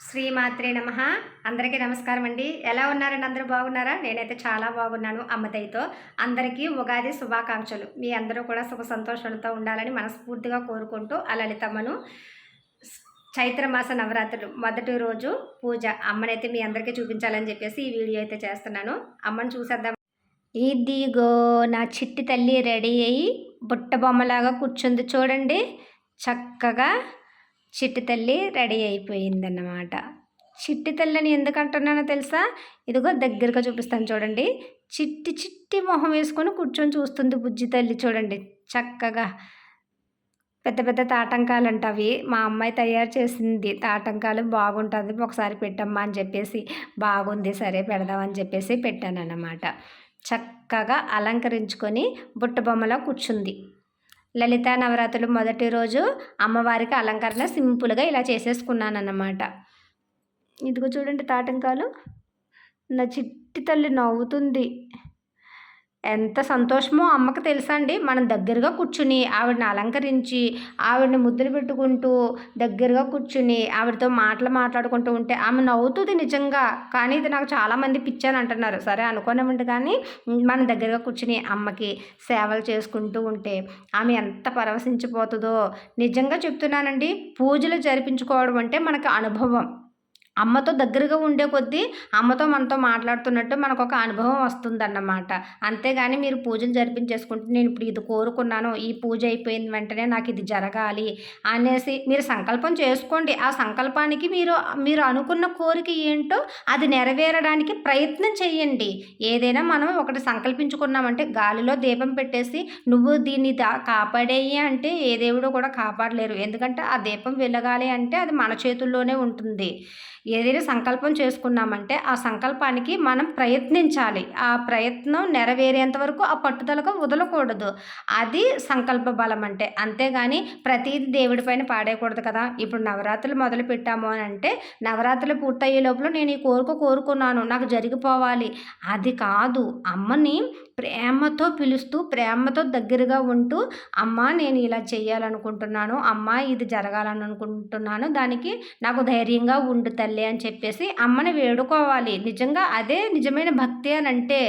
శ్రీమాత్రే నమ. అందరికీ నమస్కారం అండి. ఎలా ఉన్నారండి? అందరూ బాగున్నారా? నేనైతే చాలా బాగున్నాను అమ్మదయ్యతో అందరికీ ఉగాది శుభాకాంక్షలు. మీ అందరూ కూడా సుఖ సంతోషాలతో ఉండాలని మనస్ఫూర్తిగా కోరుకుంటూ ఆ లలితమ్మను చైత్రమాస నవరాత్రులు మొదటి రోజు పూజ అమ్మనైతే మీ అందరికీ చూపించాలని చెప్పేసి ఈ వీడియో అయితే చేస్తున్నాను. అమ్మని చూసేద్దాం. ఇదిగో నా చిట్టి తల్లి రెడీ అయ్యి బుట్ట బొమ్మలాగా కూర్చుంది చూడండి. చక్కగా చిట్టి తల్లి రెడీ అయిపోయిందన్నమాట. చిట్టి తల్లిని ఎందుకు అంటున్నానో తెలుసా? ఇదిగో దగ్గరగా చూపిస్తాను చూడండి. చిట్టి చిట్టి మొహం వేసుకొని కూర్చొని చూస్తుంది బుజ్జి తల్లి చూడండి. చక్కగా పెద్ద పెద్ద తాటంకాలు అంట అవి. మా అమ్మాయి తయారు చేసింది. తాటంకాలు బాగుంటుంది. ఒకసారి పెట్టమ్మా అని చెప్పేసి బాగుంది సరే పెడదామని చెప్పేసి పెట్టాను అన్నమాట చక్కగా అలంకరించుకొని బుట్ట బొమ్మలో కూర్చుంది. లలిత నవరాత్రులు మొదటి రోజు అమ్మవారికి అలంకరణ సింపుల్గా ఇలా చేసేసుకున్నాను అన్నమాట ఇదిగో చూడండి తాటంకాలు. నా చిట్టి తల్లి నవ్వుతుంది. ఎంత సంతోషమో అమ్మకు తెలుసా అండి మనం దగ్గరగా కూర్చుని ఆవిడని అలంకరించి ఆవిడని ముద్దులు పెట్టుకుంటూ దగ్గరగా కూర్చుని ఆవిడతో మాటలు మాట్లాడుకుంటూ ఉంటే ఆమె నవ్వుతుంది నిజంగా. కానీ ఇది నాకు చాలామంది పిచ్చాను అంటున్నారు. సరే అనుకోనివ్వండి కానీ మనం దగ్గరగా కూర్చుని అమ్మకి సేవలు చేసుకుంటూ ఉంటే ఆమె ఎంత పరవశించిపోతుందో. నిజంగా చెప్తున్నానండి. పూజలు జరిపించుకోవడం అంటే మనకు అనుభవం. అమ్మతో దగ్గరగా ఉండే కొద్దీ అమ్మతో మనతో మాట్లాడుతున్నట్టు మనకు ఒక అనుభవం వస్తుందన్నమాట. అంతేగాని మీరు పూజలు జరిపించేసుకుంటే నేను ఇప్పుడు ఇది కోరుకున్నాను ఈ పూజ అయిపోయిన వెంటనే నాకు ఇది జరగాలి అనేసి మీరు సంకల్పం చేసుకోండి. ఆ సంకల్పానికి మీరు మీరు అనుకున్న కోరిక ఏంటో అది నెరవేరడానికి ప్రయత్నం చేయండి. ఏదైనా మనం ఒకటి సంకల్పించుకున్నామంటే గాలిలో దీపం పెట్టేసి నువ్వు దీన్ని దా కాపాడేయి అంటే ఏ దేవుడు కూడా కాపాడలేరు. ఎందుకంటే ఆ దీపం వెలగాలి అంటే అది మన చేతుల్లోనే ఉంటుంది. ఏదైనా సంకల్పం చేసుకున్నామంటే ఆ సంకల్పానికి మనం ప్రయత్నించాలి. ఆ ప్రయత్నం నెరవేరేంత వరకు ఆ పట్టుదలకు వదలకూడదు. అది సంకల్ప బలం అంటే. అంతేగాని ప్రతీది దేవుడి పైన పాడేయకూడదు కదా. ఇప్పుడు నవరాత్రులు మొదలు పెట్టాము అని అంటే నవరాత్రులు పూర్తయ్యే లోపల నేను ఈ కోరిక కోరుకున్నాను. నాకు జరిగిపోవాలి. అది కాదు. అమ్మని ప్రేమతో పిలుస్తూ ప్రేమతో దగ్గరగా ఉంటూ అమ్మ నేను ఇలా చేయాలనుకుంటున్నాను. అమ్మ ఇది జరగాలని అనుకుంటున్నాను దానికి నాకు ధైర్యంగా ఉండు తల్లి. అని చెప్పేసి అమ్మని వేడుకోవాలి. నిజంగా అదే నిజమైన భక్తి అని అంటే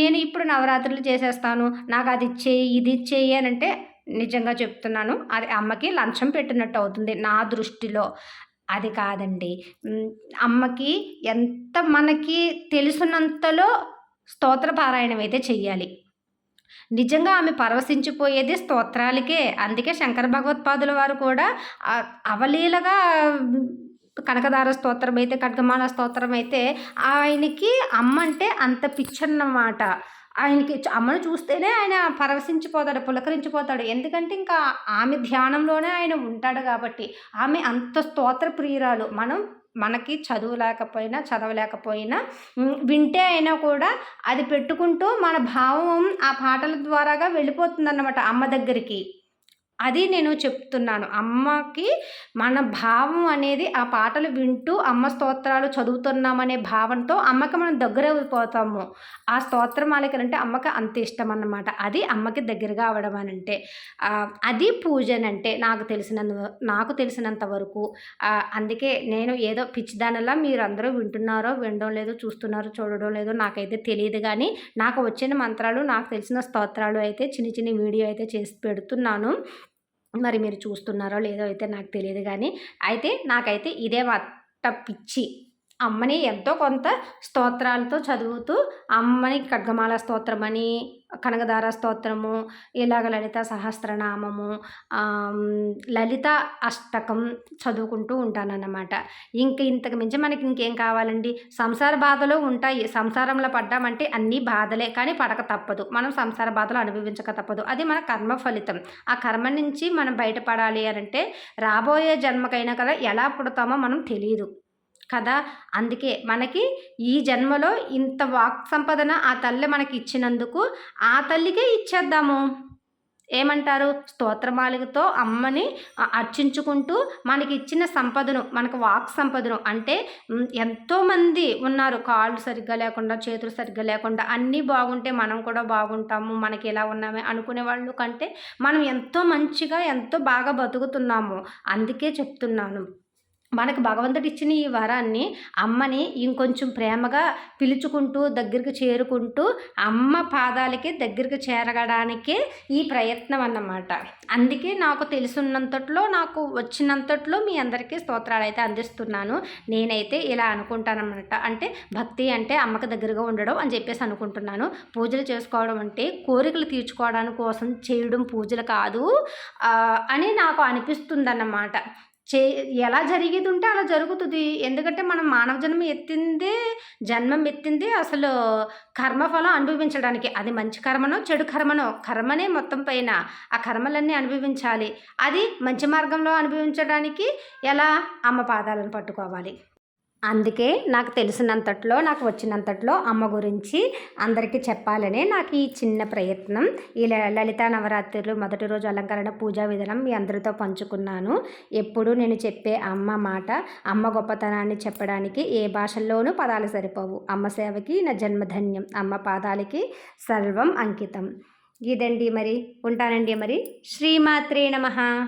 నేను ఇప్పుడు నవరాత్రులు చేసేస్తాను నాకు అది ఇచ్చేయి ఇది ఇచ్చేయి అని అంటే నిజంగా చెప్తున్నాను. అది అమ్మకి లంచం పెట్టినట్టు అవుతుంది నా దృష్టిలో. అది కాదండి. అమ్మకి ఎంత మనకి తెలిసినంతలో స్తోత్ర పారాయణం అయితే చెయ్యాలి. నిజంగా ఆమె పరవశించిపోయేది స్తోత్రాలకే. అందుకే శంకర భగవత్పాదుల వారు కూడా అవలీలగా కనకదార స్తోత్రం అయితే కనకమాల స్తోత్రం అయితే ఆయనకి అమ్మ అంటే అంత పిచ్చన్నమాట. ఆయనకి అమ్మను చూస్తేనే ఆయన పరవశించిపోతాడు పులకరించిపోతాడు. ఎందుకంటే ఇంకా ఆమె ధ్యానంలోనే ఆయన ఉంటాడు కాబట్టి ఆమె అంత స్తోత్ర ప్రియురాలు. మనం మనకి చదువు లేకపోయినా చదవలేకపోయినా వింటే అయినా కూడా అది పెట్టుకుంటూ మన భావం ఆ పాటల ద్వారాగా వెళ్ళిపోతుందన్నమాట అమ్మ దగ్గరికి. అది నేను చెప్తున్నాను. అమ్మకి మన భావం అనేది ఆ పాటలు వింటూ అమ్మ స్తోత్రాలు చదువుతున్నామనే భావంతో అమ్మకి మనం దగ్గర అయిపోతాము. ఆ స్తోత్రం అంటే అమ్మకి అంత ఇష్టం అన్నమాట. అది అమ్మకి దగ్గరగా అవడం అని అంటే అది పూజనంటే నాకు తెలిసినంత నాకు తెలిసినంత వరకు అందుకే నేను ఏదో పిచ్చిదానిలా మీరు అందరూ వింటున్నారో వినడం లేదో చూస్తున్నారో చూడడం లేదో నాకైతే తెలియదు కానీ నాకు వచ్చిన మంత్రాలు నాకు తెలిసిన స్తోత్రాలు అయితే చిన్న చిన్న వీడియో అయితే చేసి పెడుతున్నాను. మరి మీరు చూస్తున్నారో లేదో అయితే నాకు తెలియదు కానీ అయితే నాకైతే ఇదే వట్ట పిచ్చి. అమ్మని ఎంతో కొంత స్తోత్రాలతో చదువుతూ అమ్మని ఖడ్గమాల స్తోత్రమని కనకదార స్తోత్రము ఇలాగ లలిత సహస్రనామము లలిత అష్టకం చదువుకుంటూ ఉంటానన్నమాట. ఇంక ఇంతకు మించి మనకి ఇంకేం కావాలండి? సంసార బాధలు ఉంటాయి సంసారంలో పడ్డామంటే అన్నీ బాధలే కానీ పడక తప్పదు. మనం సంసార బాధలు అనుభవించక తప్పదు. అది మన కర్మ ఫలితం. ఆ కర్మ నుంచి మనం బయటపడాలి అని అంటే రాబోయే జన్మకైనా కదా ఎలా పుడతామో మనం తెలియదు. కదా? అందుకే మనకి ఈ జన్మలో ఇంత వాక్ సంపదన ఆ తల్లి మనకి ఇచ్చినందుకు ఆ తల్లికే ఇచ్చేద్దాము. ఏమంటారు? స్తోత్రమాలికతో అమ్మని అర్చించుకుంటూ మనకి ఇచ్చిన సంపదను మనకు వాక్ సంపదను అంటే ఎంతోమంది ఉన్నారు. కాళ్ళు సరిగ్గా లేకుండా చేతులు సరిగ్గా లేకుండా అన్నీ బాగుంటే మనం కూడా బాగుంటాము. మనకి ఎలా ఉన్నామే అనుకునే వాళ్ళు కంటే మనం ఎంతో మంచిగా ఎంతో బాగా బతుకుతున్నాము. అందుకే చెప్తున్నాను. మనకు భగవంతుడు ఇచ్చిన ఈ వరాన్ని అమ్మని ఇంకొంచెం ప్రేమగా పిలుచుకుంటూ దగ్గరికి చేరుకుంటూ అమ్మ పాదాలకి దగ్గరికి చేరగడానికి ఈ ప్రయత్నం అన్నమాట. అందుకే నాకు తెలుసున్నంతట్లో నాకు వచ్చినంతట్లో మీ అందరికీ స్తోత్రాలు అయితే అందిస్తున్నాను. నేనైతే ఇలా అనుకుంటానన్నమాట. అంటే భక్తి అంటే అమ్మకి దగ్గరగా ఉండడం అని చెప్పేసి అనుకుంటున్నాను. పూజలు చేసుకోవడం అంటే కోరికలు తీర్చుకోవడానికి కోసం చేయడం పూజలు కాదు అని నాకు అనిపిస్తుందన్నమాట. చే ఎలా జరిగేది ఉంటే అలా జరుగుతుంది. ఎందుకంటే మనం మానవ జన్మ ఎత్తిందే జన్మం ఎత్తింది అసలు కర్మఫలం అనుభవించడానికి. అది మంచి కర్మనో చెడు కర్మనో. కర్మనే మొత్తం పైన ఆ కర్మలన్నీ అనుభవించాలి. అది మంచి మార్గంలో అనుభవించడానికి ఎలా అమ్మ పాదాలను పట్టుకోవాలి. అందుకే నాకు తెలిసినంతట్లో నాకు వచ్చినంతట్లో అమ్మ గురించి అందరికీ చెప్పాలనే నాకు ఈ చిన్న ప్రయత్నం. ఈ ల- నవరాత్రులు మొదటి రోజు అలంకరణ పూజా విధానం మీ అందరితో పంచుకున్నాను. ఎప్పుడు నేను చెప్పే అమ్మ మాట అమ్మ గొప్పతనాన్ని చెప్పడానికి ఏ భాషల్లోనూ పదాలు సరిపోవు. అమ్మ సేవకి నా జన్మధన్యం అమ్మ పాదాలకి సర్వం అంకితం. ఇదండి మరి ఉంటానండి మరి. శ్రీమాత్రే నమః.